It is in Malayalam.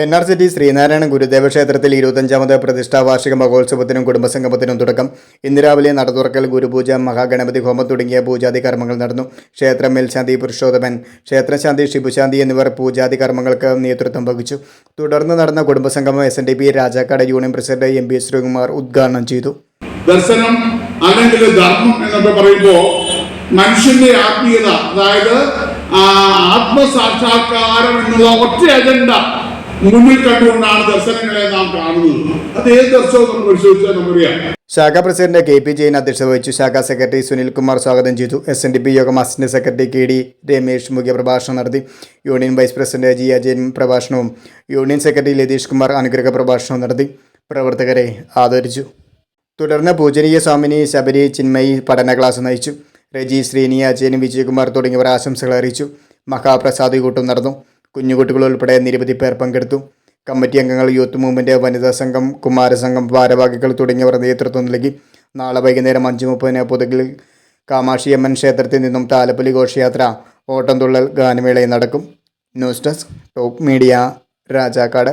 N R C T Sreenarayana Gurudeva ക്ഷേത്രത്തിൽ ഇരുപത്തഞ്ചാമത് പ്രതിഷ്ഠാ വാർഷിക മഹോത്സവത്തിനും കുടുംബസംഗമത്തിനും തുടക്കം. ഇന്ന് രാവിലെ നട തുറക്കൽ ഗുരുപൂജ മഹാഗണപതി ഹോമം തുടങ്ങിയ പൂജാതി കർമ്മങ്ങൾ നടന്നു. ക്ഷേത്രം മേൽശാന്തി പുരുഷോത്തമൻ ക്ഷേത്രശാന്തി ശിബുശാന്തി എന്നിവർ പൂജാതി കർമ്മങ്ങൾക്ക് നേതൃത്വം വഹിച്ചു. തുടർന്ന് നടന്ന കുടുംബസംഗമം S N D P Rajakkad union president M P Sreekumar ഉദ്ഘാടനം ചെയ്തു. ദർശനം അല്ലെങ്കിൽ ധർമ്മം എന്നൊക്കെ പറയുമ്പോൾ മനുഷ്യന്റെ ആത്മീയത അതായത് ആത്മസാക്ഷാത്കാരം എന്നുള്ള ഒറ്റ അജണ്ട മുന്നിൽ കണ്ടുകൊണ്ടാണ് ദർശനങ്ങളെ നാം കാണുന്നത്. അത് ഏത് ദർശനവും നമ്മൾ പരിശോധിച്ചാൽ നമുക്കറിയാം. ശാഖാ പ്രസിഡന്റ് കെ പി ജയിൻ അധ്യക്ഷത വഹിച്ചു. ശാഖാ സെക്രട്ടറി സുനിൽകുമാർ സ്വാഗതം ചെയ്തു. എസ് എൻ ഡി പി യോഗം assistant secretary K D Ramesh മുഖ്യ പ്രഭാഷണം നടത്തി. Union vice president G Ajayan പ്രഭാഷണവും യൂണിയൻ സെക്രട്ടറി ലതീഷ് കുമാർ അനുഗ്രഹ പ്രഭാഷണവും നടത്തി. പ്രവർത്തകരെ ആദരിച്ചു. തുടർന്ന് പൂജനീയ സ്വാമിനി ശബരി ചിന്മയി പഠന ക്ലാസ് നയിച്ചു. രജി ശ്രീനി അജയൻ വിജയകുമാർ തുടങ്ങിയവർ ആശംസകൾ അറിയിച്ചു. മഹാപ്രസാദി കൂട്ടം നടന്നു. കുഞ്ഞുകുട്ടികൾ ഉൾപ്പെടെ നിരവധി പേർ പങ്കെടുത്തു. കമ്മിറ്റി അംഗങ്ങൾ യൂത്ത് മൂവ്മെന്റ് വനിതാ സംഘം കുമാരസംഘം ഭാരവാഹികൾ തുടങ്ങിയവർ നേതൃത്വം നൽകി. നാളെ വൈകുന്നേരം അഞ്ച് മുപ്പതിന് പുതുകിൽ കാമാക്ഷിയമ്മൻ ക്ഷേത്രത്തിൽ നിന്നും താലപ്പൊലി ഘോഷയാത്ര ഓട്ടംതുള്ളൽ ഗാനമേളയും നടക്കും. News desk top media Rajakkad.